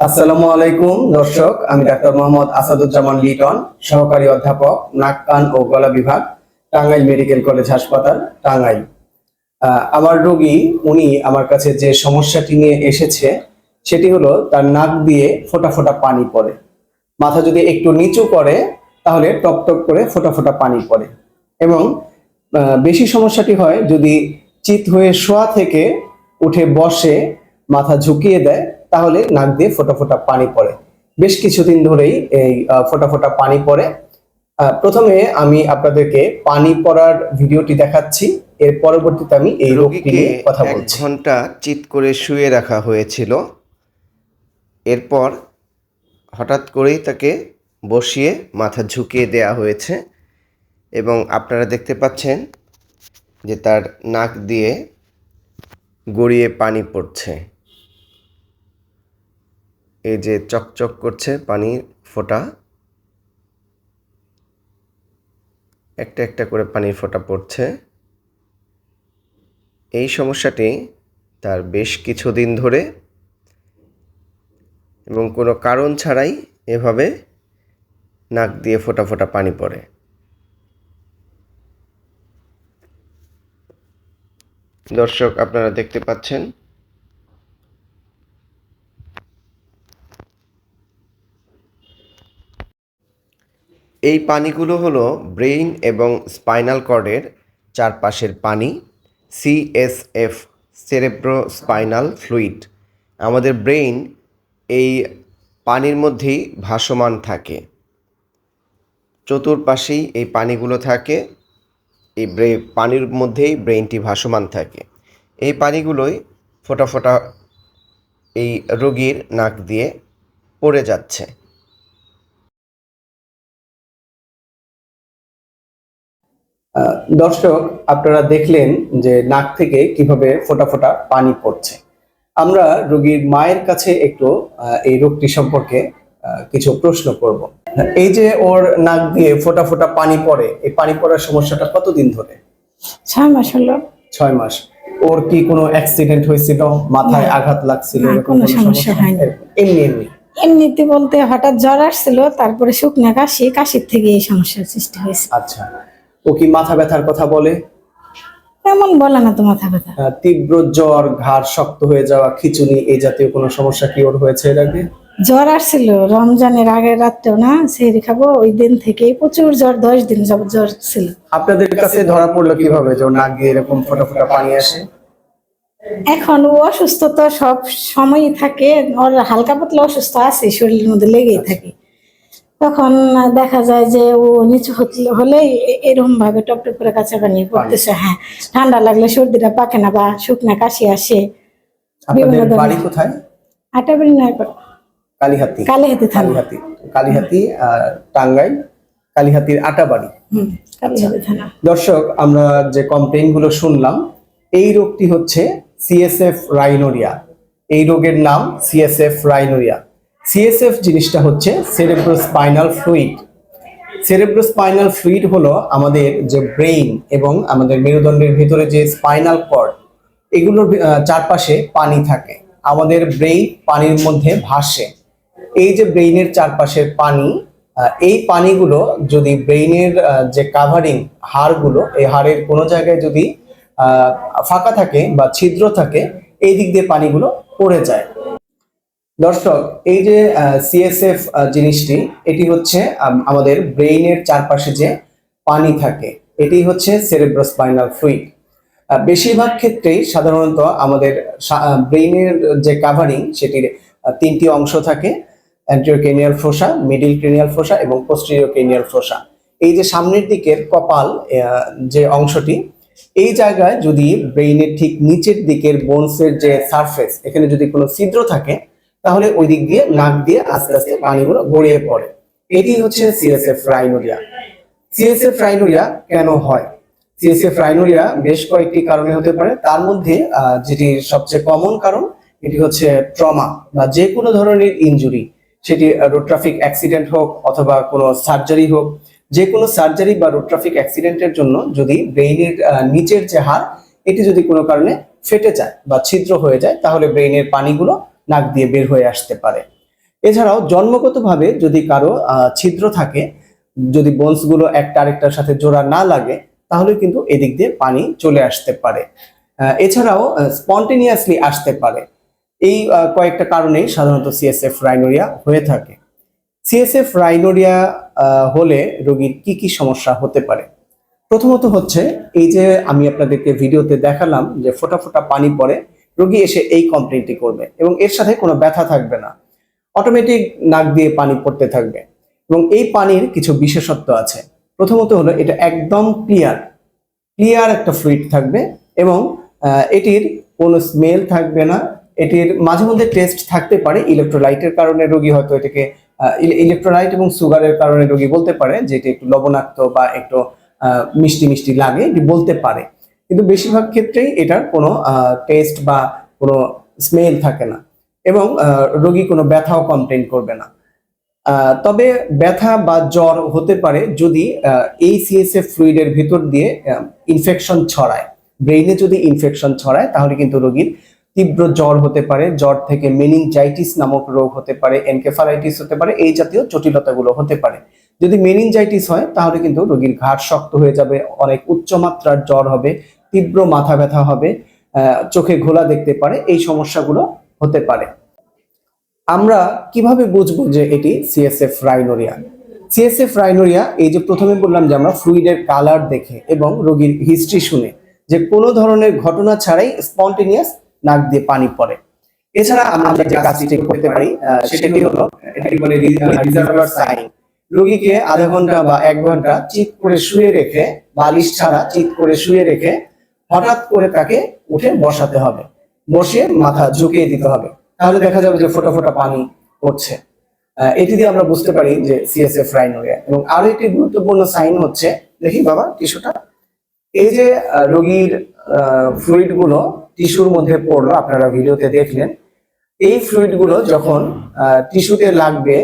আসসালামু আলাইকুম, দর্শক। আমি ডাক্তার মোহাম্মদ আসাদুজ্জামান লিটন, সহকারী অধ্যাপক, নাক, কান ও গলা বিভাগ, টাঙ্গাইল মেডিকেল কলেজ হাসপাতাল, টাঙ্গাইল। আমার রোগী, উনি আমার কাছে যে সমস্যাটি নিয়ে এসেছে, সেটি হলো তার নাক দিয়ে ফোঁটা ফোঁটা পানি পড়ে। মাথা যদি একটু নিচু করে, তাহলে টপ টপ করে ফোঁটা ফোঁটা পানি পড়ে। এবং বেশি সমস্যাটি হয় যদি চিত হয়ে শোয়া থেকে উঠে বসে মাথা ঝুঁকিয়ে দেয় তাহলে নাক দিয়ে ফোঁটা ফোঁটা পানি পড়ে। বেশ কিছুদিন ধরেই এই ফোঁটা ফোঁটা পানি পড়ে। প্রথমে আমি আপনাদেরকে পানি পড়ার ভিডিওটি দেখাচ্ছি এর পরবর্তীতে আমি এই রোগটি রোগীকে নিয়ে কথা এক বলছি। ঘণ্টা চিৎ করে শুয়ে রাখা হয়েছিল। এরপর হঠাৎ করেই তাকে বসিয়ে মাথা ঝুঁকিয়ে দেয়া হয়েছে এবং আপনারা দেখতে পাচ্ছেন যে তার নাক দিয়ে গড়িয়ে পানি পড়ছে। এই যে চকচক করছে পানির ফোঁটা, একটা একটা করে পানির ফোঁটা পড়ছে। এই সমস্যাটি তার বেশ কিছুদিন ধরে এবং কোনো কারণ ছাড়াই এভাবে নাক দিয়ে ফোঁটা ফোঁটা পানি পড়ে। দর্শক, আপনারা দেখতে পাচ্ছেন এই পানিগুলো হলো ব্রেইন এবং স্পাইনাল কর্ডের চারপাশের পানি সিএসএফ সেরেব্রো স্পাইনাল ফ্লুইড আমাদের ব্রেইন এই পানির মধ্যেই ভাসমান থাকে। চতুর্পাশেই এই পানিগুলো থাকে, এই ব্রে, পানির মধ্যেই ব্রেইনটি ভাসমান থাকে। এই পানিগুলোই ফোঁটা ফোঁটা এই রোগীর নাক দিয়ে পড়ে যাচ্ছে। দর্শক আপনারা দেখলেন যে নাক থেকে কীভাবে ফোঁটা ফোঁটা পানি পড়ছে। আমরা রোগীর মায়ের কাছে একটু এই রোগটি সম্পর্কে কিছু প্রশ্ন করব। এই যে ওর নাক দিয়ে ফোটা ফোটা পানি পড়ে এই পানি পড়ার সমস্যাটা কতদিন ধরে? ছয় মাস হলো। ছয় মাস। ওর কি কোনো অ্যাক্সিডেন্ট হয়েছিল? মাথায় আঘাত লাগছিল? কোনো সমস্যা হয়নি। এমনি এমনি? এমনিতে বলতে হঠাৎ জ্বর আসছিল তারপরে শুকনা কাশি কাশির থেকে এই সমস্যার সৃষ্টি হয়েছে। আচ্ছা। ও কি মাথা ব্যথার কথা বলে? এমন বলে না তো মাথা ব্যথা। তীব্র জ্বর ঘাড় শক্ত হয়ে যাওয়া খিচুনি এই জাতীয় কোনো সমস্যা কি ওর হয়েছে এর আগে? জ্বর আসছিল রমজানের আগের রাত্রেও না সেই খাব ওই দিন থেকেই প্রচুর জ্বর দশ দিন যাবত জ্বর ছিল। আপনাদের কাছে ধরা পড়ল কীভাবে যে নাক দিয়ে এরকম ফোটা ফোটা পানি আসে? এখন ও অসুস্থ তো সব সময়ই থাকে ওর হালকা পাতলা অসুস্থ আছে শরীরের মধ্যে লেগেই থাকে। তখন দেখা যায় যে ও নিচু হলে এরকম ভাবে টপ করে কাছে পানি। পড়তেছে হ্যাঁ। ঠান্ডা লাগলে সর্দিটা পাকে না বা শুকনা কাশি আসে। বাড়ি কোথায়? আটাবাড়ি কালীহাতি। কালীহাতি থানা। কালীহাতি। কালীহাতি আহ, টাঙ্গাইল কালীহাতির আটাবাড়ি। থানা। দর্শক আমরা যে কমপ্লেইনগুলো শুনলাম এই রোগটি হচ্ছে সিএসএফ রাইনোরিয়া। এই রোগের নাম সিএসএফ রাইনোরিয়া। সিএসএফ জিনিসটা হচ্ছে সেরেব্রোস্পাইনাল ফ্লুইড সেরেব্রোস্পাইনাল ফ্লুইড হলো আমাদের যে ব্রেইন এবং আমাদের মেরুদণ্ডের ভিতরে যে স্পাইনাল কর্ড এগুলোর চারপাশে পানি থাকে। আমাদের ব্রেইন পানির মধ্যে ভাসে। এই যে ব্রেইনের চারপাশের পানি এই পানিগুলো যদি ব্রেইনের যে কাভারিং হাড়গুলো, এই হাড়ের কোনো জায়গায় যদি ফাঁকা থাকে বা ছিদ্র থাকে, এই দিক দিয়ে পানিগুলো পড়ে যায়। দর্শক, এই যে সিএসএফ জিনিসটি, এটি হচ্ছে আমাদের ব্রেইনের চারপাশে যে পানি থাকে, এটি হচ্ছে সেরেব্রোস্পাইনাল ফ্লুইড বেশিরভাগ ক্ষেত্রেই সাধারণত আমাদের ব্রেইনের যে কাভারিং সেটির তিনটি অংশ থাকে anterior cranial middle cranial fossa এবং পোস্টেরিয়র ক্রেনিয়াল ফোসা এই যে সামনের দিকের কপাল যে অংশটি, এই জায়গায় যদি ব্রেইনের ঠিক নিচের দিকের বোনসের যে সারফেস এখানে যদি কোনো ছিদ্র থাকে তাহলে ওই দিক দিয়ে নাক দিয়ে আস্তে আস্তে পানিগুলো গড়িয়ে পড়ে। এটি হচ্ছে সিএসএফ রাইনোরিয়া সিএসএফ রাইনোরিয়া কেন হয়? সিএসএফ রাইনোরিয়া বেশ কয়েকটি কারণে হতে পারে। তার মধ্যে যেটি সবচেয়ে কমন কারণ, এটি হচ্ছে ট্রমা বা যে কোনো ধরনের ইনজুরি সেটি রোড ট্রাফিক অ্যাক্সিডেন্ট হোক অথবা কোনো সার্জারি হোক যে কোনো সার্জারি বা রোড ট্রাফিক অ্যাক্সিডেন্টের জন্য যদি ব্রেইনের নিচের যে হাড়, এটি যদি কোনো কারণে ফেটে যায় বা ছিদ্র হয়ে যায়, তাহলে ব্রেইনের পানিগুলো নাক দিয়ে বের হয়ে আসতে পারে। এছাড়াও জন্মগতভাবে যদি কারও ছিদ্র থাকে, যদি বোনসগুলো একটা আরেকটার সাথে জোড়া না লাগে, তাহলে কিন্তু এদিক দিয়ে পানি চলে আসতে পারে। এছাড়াও স্পন্টেনিয়াসলি আসতে পারে। এই কয়েকটা কারণেই সাধারণত সিএসএফ রাইনোরিয়া হয়ে থাকে। সিএসএফ রাইনোরিয়া হলে রোগীর কি কি সমস্যা হতে পারে? প্রথমত হচ্ছে, এই যে আমি আপনাদেরকে ভিডিওতে দেখালাম যে ফোটা ফোটা পানি পড়ে রোগী এসে এই কমপ্লেনটি করবে এবং এর সাথে কোনো ব্যথা থাকবে না। অটোমেটিক নাক দিয়ে পানি পড়তে থাকবে এবং এই পানির কিছু বিশেষত্ব আছে। প্রথমত হলো এটা একদম ক্লিয়ার ক্লিয়ার একটা ফ্লুইড থাকবে এবং এটির কোনো স্মেল থাকবে না। এটির মাঝে মধ্যে টেস্ট থাকতে পারে ইলেকট্রোলাইটের কারণে রোগী হয়তো এটাকে ইলেকট্রোলাইট এবং সুগারের কারণে রোগী বলতে পারে যে এটি একটু লবণাক্ত বা একটু মিষ্টি মিষ্টি লাগে এটি বলতে পারে। কিন্তু বেশিরভাগ ক্ষেত্রেই এটার কোনো টেস্ট বা কোনো স্মেল থাকে না এবং রোগী কোনো ব্যথাও কমপ্লেন করবে না। তবে ব্যথা বা জ্বর হতে পারে যদি এই সিএসএফ ফ্লুইডের ভিতর দিয়ে ইনফেকশন ছড়ায়। ব্রেইনে যদি ইনফেকশন ছড়ায়, তাহলে কিন্তু রোগীর তীব্র জ্বর হতে পারে, জ্বর থেকে মেনিনজাইটিস নামক রোগ হতে পারে এনকেফালাইটিস হতে পারে, এই জাতীয় জটিলতাগুলো হতে পারে। যদি মেনিনজাইটিস হয়, তাহলে কিন্তু রোগীর ঘাড় শক্ত হয়ে যাবে, অনেক উচ্চমাত্রার জ্বর হবে, তীব্র মাথা ব্যথা হবে চোখে ঘোলা দেখতে পারে, এই সমস্যাগুলো হতে পারে। আমরা কীভাবে বুঝব যে এটি সিএসএফ রাইনোরিয়া সিএসএফ রাইনোরিয়া এই যে প্রথমে বললাম যে আমরা ফ্লুইডের কালার দেখে এবং রোগীর হিস্ট্রি শুনে, যে কোনো ধরনের ঘটনা ছাড়াই স্পন্টেনিয়াস নাক দিয়ে পানি পড়ে। এছাড়া আমরা যে কাজটি করতে পারি সেটি হলো, এটাকে বলে রিজার্ভার সাইন রোগীকে আধা ঘণ্টা বা এক ঘণ্টা চিত করে শুয়ে রেখে, বালিশ ছাড়া চিত করে শুয়ে রেখে হঠাৎ করে তাকে উঠে বসাতে হবে। বসে মাথা ঝুঁকিয়ে দিতে হবে। তাহলে দেখা যাবে যে ফোটা ফোটা পানি পড়ছে। এটি দিয়ে আমরা বুঝতে পারি যে সিএসএফ রাইনোরিয়া এবং আরও একটি গুরুত্বপূর্ণ সাইন হচ্ছে, দেখি বাবা, টিস্যুটা। এই যে রোগীর ফ্লুইডগুলো টিস্যুর মধ্যে পড়ল, আপনারা ভিডিওতে দেখলেন। এই ফ্লুইডগুলো যখন টিস্যুতে লাগবে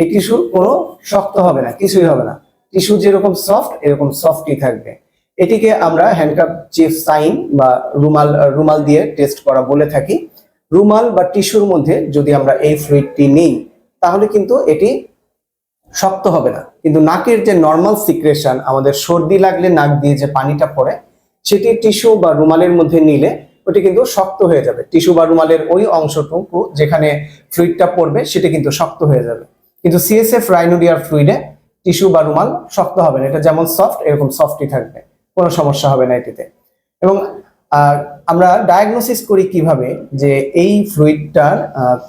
এই টিস্যু কোনো শক্ত হবে না, কিছুই হবে না। টিস্যু যেরকম সফট এরকম সফটই থাকবে। এটিকে আমরা হ্যান্ডকাপ চিফ সাইন বা রুমাল রুমাল দিয়ে টেস্ট করা বলে থাকি। রুমাল বা টিস্যুর মধ্যে যদি আমরা এই ফ্লুইডটি নিই, তাহলে কিন্তু এটি শক্ত হবে না। কিন্তু নাকের যে নর্মাল সিক্রেশন আমাদের সর্দি লাগলে নাক দিয়ে যে পানিটা পড়ে, সেটি টিস্যু বা রুমালের মধ্যে নিলে ওটি কিন্তু শক্ত হয়ে যাবে। টিস্যু বা রুমালের ওই অংশটুকু যেখানে ফ্লুইডটা পড়বে, সেটি কিন্তু শক্ত হয়ে যাবে। কিন্তু সিএসএফ রাইনোডিয়ার ফ্লুইডে টিস্যু বা রুমাল শক্ত হবে না। এটা যেমন সফট এরকম সফটই থাকবে। কোনো সমস্যা হবে না এটিতে। এবং আমরা ডায়াগনোসিস করি কীভাবে যে এই ফ্লুইডটার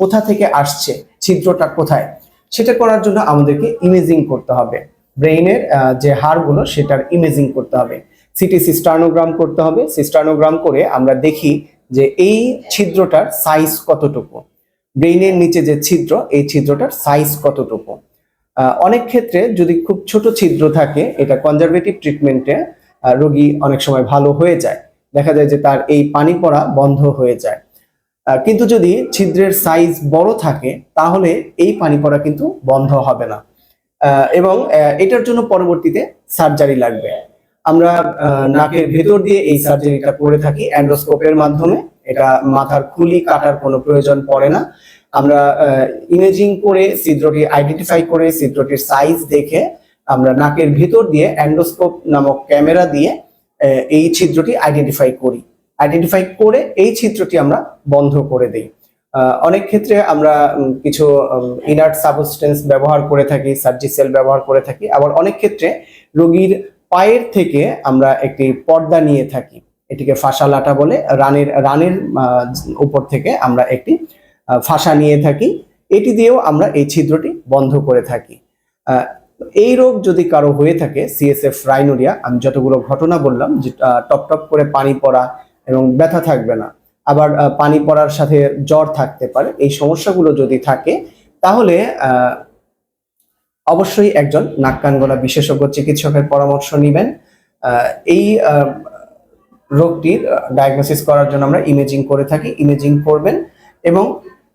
কোথা থেকে আসছে, ছিদ্রটা কোথায়? সেটা করার জন্য আমাদেরকে ইমেজিং করতে হবে। ব্রেইনের যে হাড়গুলো, সেটার ইমেজিং করতে হবে। সিটি সিস্টার্নোগ্রাম করতে হবে। সিস্টার্নোগ্রাম করে আমরা দেখি যে এই ছিদ্রটার সাইজ কতটুকু। ব্রেইনের নিচে যে ছিদ্র, এই ছিদ্রটার সাইজ কতটুকু? অনেক ক্ষেত্রে যদি খুব ছোট ছিদ্র থাকে, এটা কনজারভেটিভ ট্রিটমেন্টে রোগী অনেক সময় ভালো হয়ে যায়। দেখা যায় যে তার এই পানি পড়া বন্ধ হয়ে যায়। কিন্তু যদি ছিদ্রের সাইজ বড় থাকে, তাহলে এই পানি পড়া কিন্তু বন্ধ হবে না। এবং এটার জন্য পরবর্তীতে সার্জারি লাগবে। আমরা নাকের ভেতর দিয়ে এই সার্জারিটা করে থাকি অ্যান্ডোস্কোপের মাধ্যমে। এটা মাথার খুলি কাটার কোনো প্রয়োজন পড়ে না। আমরা ইমেজিং করে ছিদ্রটি আইডেন্টিফাই করে ছিদ্রটির সাইজ দেখে আমরা নাকের ভেতর দিয়ে অ্যান্ডোস্কোপ নামক ক্যামেরা দিয়ে এই ছিদ্রটি আইডেন্টিফাই করি। আইডেন্টিফাই করে এই ছিদ্রটি আমরা বন্ধ করে দিই। অনেক ক্ষেত্রে আমরা কিছু ইনার্ট সাবস্টেন্স ব্যবহার করে থাকি সার্জিসেল ব্যবহার করে থাকি। আবার অনেক ক্ষেত্রে রোগীর পায়ের থেকে আমরা একটি পর্দা নিয়ে থাকি। এটিকে ফাঁসা লাটা বলে, রানের রানের উপর থেকে আমরা একটি ফাঁসা নিয়ে থাকি। এটি দিয়েও আমরা এই ছিদ্রটি বন্ধ করে থাকি। এই রোগ যদি কারও হয়ে থাকে সিএসএফ রাইনোরিয়া আমি যতগুলো ঘটনা বললাম, যে টপ টপ করে পানি পড়া এবং ব্যথা থাকবে না, আবার পানি পড়ার সাথে জ্বর থাকতে পারে, এই সমস্যাগুলো যদি থাকে, তাহলে অবশ্যই একজন নাক কান গলা বিশেষজ্ঞ চিকিৎসকের পরামর্শ নেবেন। এই রোগটির ডায়াগনোসিস করার জন্য আমরা ইমেজিং করে থাকি ইমেজিং করবেন এবং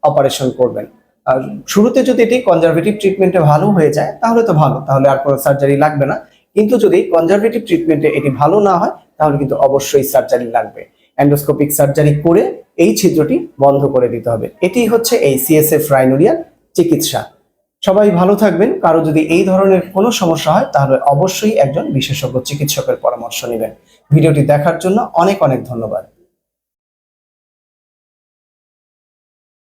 অপারেশন করবেন। আর শুরুতে যদি এটি কনজারভেটিভ ট্রিটমেন্টে ভালো হয়ে যায়, তাহলে তো ভালো, তাহলে আর কোনো সার্জারি লাগবে না। কিন্তু যদি কনজারভেটিভ ট্রিটমেন্টে এটি ভালো না হয়, তাহলে কিন্তু অবশ্যই সার্জারি লাগবে। অ্যান্ডোস্কোপিক সার্জারি করে এই ছিদ্রটি বন্ধ করে দিতে হবে। এটি হচ্ছে এই সিএসএফ রাইনোরিয়ার চিকিৎসা। সবাই ভালো থাকবেন। কারও যদি এই ধরনের কোনো সমস্যা হয়, তাহলে অবশ্যই একজন বিশেষজ্ঞ চিকিৎসকের পরামর্শ নেবেন। ভিডিওটি দেখার জন্য অনেক অনেক ধন্যবাদ।